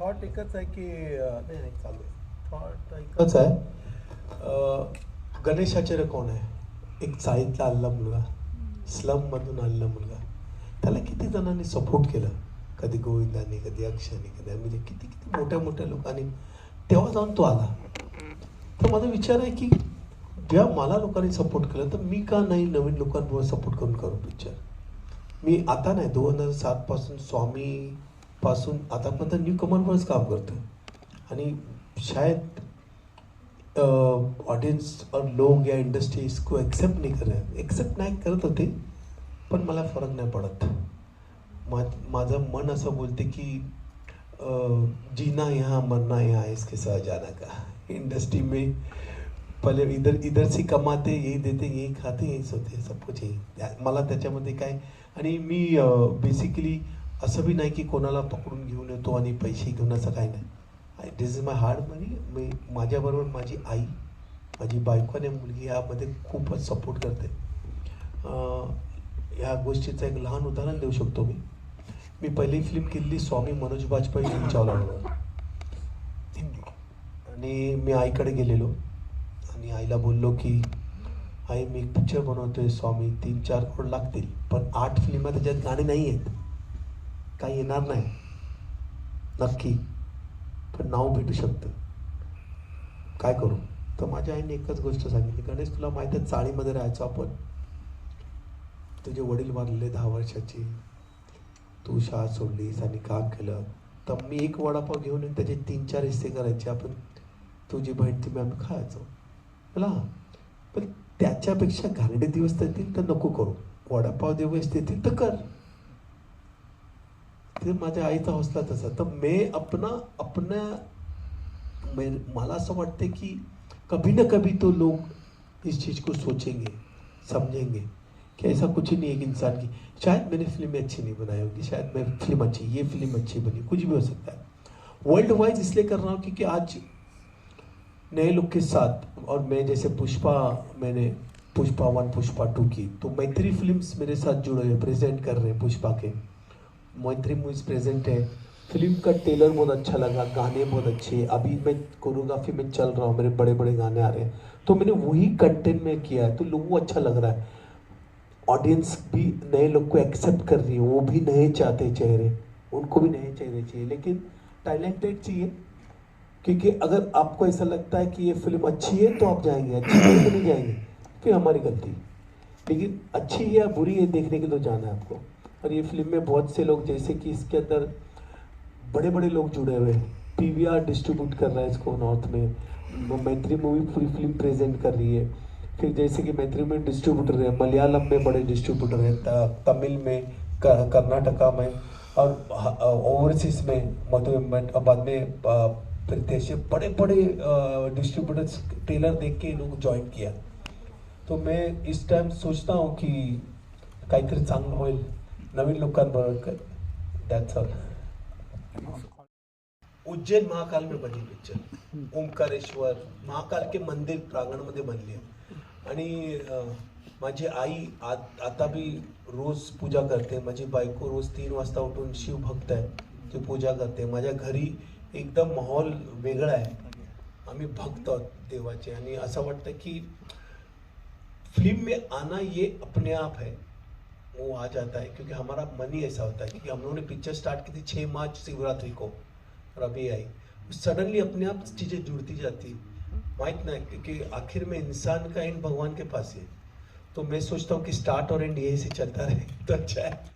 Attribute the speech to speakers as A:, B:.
A: Thought एकच आहे की नाही नाही चालू आहे. थॉट एकच आहे. अं, गणेश आचार्य कोण आहे? एक चाळीतला आलेला मुलगा. स्लममधून आलेला मुलगा. त्याला किती जणांनी सपोर्ट केलं? कधी गोविंदाने कधी अक्षयने कधी म्हणजे किती किती मोठ्या मोठ्या लोकांनी. तेव्हा जाऊन तो आला. तर माझा विचार आहे की जेव्हा मला लोकांनी सपोर्ट केलं तर मी का नाही नवीन लोकांबरोबर सपोर्ट करून करू पिक्चर मी आता नाही दोन हजार सातपासून पासून आतापर्यंत न्यू कमरवरच काम करतो. आणि शायद ऑडियन्स और लोग या इंडस्ट्री इसको एक्सेप्ट नाही कर रहे एक्सेप्ट नाही करत होते पण मला फरक नाही पडत. मा माझं मन असं बोलते की जीना यहाँ मरना यहाँ इसके साथ जाना का? इंडस्ट्री में पहिले इधर इधर से कमाते यही देते यही खाते यही सोते सब कुछ यही. त्या- मला त्याच्यामध्ये काय? आणि मी बेसिकली असं बी नाही की कोणाला पकडून घेऊन येतो आणि पैसे घेऊन असं काही नाही. दिस इज माय हार्ड मनी मी माझ्याबरोबर माझी आई माझी बायको आणि मुलगी यामध्ये खूपच सपोर्ट करते. ह्या गोष्टीचं एक लहान उदाहरण देऊ शकतो मी. मी पहिली फिल्म केलेली स्वामी मनोज बाजपेयी चावलावर आणि मी आईकडे गेलेलो. आणि आईला बोललो की आई मी एक पिक्चर बनवतोय स्वामी तीन चार करोड लागतील पण आठ फिल्म त्याच्यात गाणी नाही आहेत काही येणार नाही. नक्की. पण नाव भेटू शकतं. काय करू? तर माझ्या आईने एकच गोष्ट सांगितली. गणेश तुला माहिती आहे चाळीमध्ये राहायचो आपण. तुझे वडील वारलेले दहा वर्षाची. तू शाळा सोडलीस आणि काम केलं. तर मी एक वडापाव घेऊन येऊन त्याचे तीन चार हिस्से करायचे. आपण तुझी बहीण ती आम्ही खायचो. मला पण त्याच्यापेक्षा घाणडे दिवस देतील तर नको करू. वडापाव दिवस येतील तर कर. ते माझ्या आईचा हौसला तसा. तर मी अपना अपना मला असं वाटते की कभी ना कभी तो लोग इस चीज़ को सोचेंगे, समझेंगे, कि ऐसा कुछ ही नहीं है कि इंसान की, शायद मैंने फ़िल्में अच्छी नहीं बनाई होगी, शायद मैं फ़िल्म अच्छी, ये फ़िल्म अच्छी बनी, कुछ भी हो सकता है। वर्ल्ड वाइज इसलिए कर रहा हूँ क्योंकि आज नए लोग के साथ, और मैं जैसे पुष्पा, मैंने पुष्पा वन, पुष्पा टू की तो मैत्री फिल्म्स मेरे साथ जुड़े हैं, प्रेजेंट कर रहे हैं पुष्पा के। मैत्री मूवीज़ प्रेजेंट है। फ़िल्म का टेलर बहुत अच्छा लगा, गाने बहुत अच्छे अभी मैं कोरियोग्राफी में चल रहा हूँ, मेरे बड़े बड़े गाने आ रहे हैं। तो मैंने वही कंटेंट में किया है तो लोगों को अच्छा लग रहा है। ऑडियंस भी नए लोग को एक्सेप्ट कर रही है, वो भी नए चाहते चेहरे, उनको भी नए चेहरे चाहिए। लेकिन टैलेंटेड चाहिए, क्योंकि अगर आपको ऐसा लगता है कि ये फ़िल्म अच्छी है तो आप जाएँगे। अच्छी है तो नहीं जाएँगे, फिर हमारी गलती। लेकिन अच्छी है या बुरी है, देखने के तो जाना है आपको। और ये फ़िल्म में बहुत से लोग, जैसे कि इसके अंदर बड़े बड़े लोग जुड़े हुए हैं। पीवीआर डिस्ट्रीब्यूट कर रहा है इसको नॉर्थ में। मैत्री मूवी पूरी फ़िल्म प्रेजेंट कर रही है। फिर जैसे कि मैत्री में डिस्ट्रीब्यूटर है, मलयालम में बड़े डिस्ट्रीब्यूटर हैं तमिल में कर्नाटका में, और ओवरसीज में, मधु बाद में फिर देश बड़े बड़े डिस्ट्रीब्यूटर्स टेलर देख के लोग ज्वाइन किया। तो मैं इस टाइम सोचता हूँ की काहीतरी चांगलं होईल नवीन लोकांबरोबर दॅट्स ऑल उज्जैन महाकाल में बनी पिक्चर ओंकारेश्वर महाकाल के मंदिर प्रांगणमध्ये बनली आहे. आणि माझी आई आत आता बी रोज पूजा करते. माझी बायको रोज तीन वाजता उठून शिवभक्त आहे. ती पूजा करते. माझ्या घरी एकदम माहोल वेगळा आहे. आम्ही भक्त आहोत देवाचे. आणि असं वाटतं की फिल्म में आना ये अपने आप है. वो आ जाता है, क्योंकि हमारा मन ही ऐसा होता है क्योंकि हम लोगों ने पिक्चर स्टार्ट की थी छः मार्च शिवरात्रि को, और अभी आई। सडनली अपने आप चीज़ें जुड़ती जाती माइक ना क्योंकि आखिर में इंसान का एंड भगवान के पास ही है। तो मैं सोचता हूँ कि स्टार्ट और एंड यही से चलता रहे तो अच्छा है।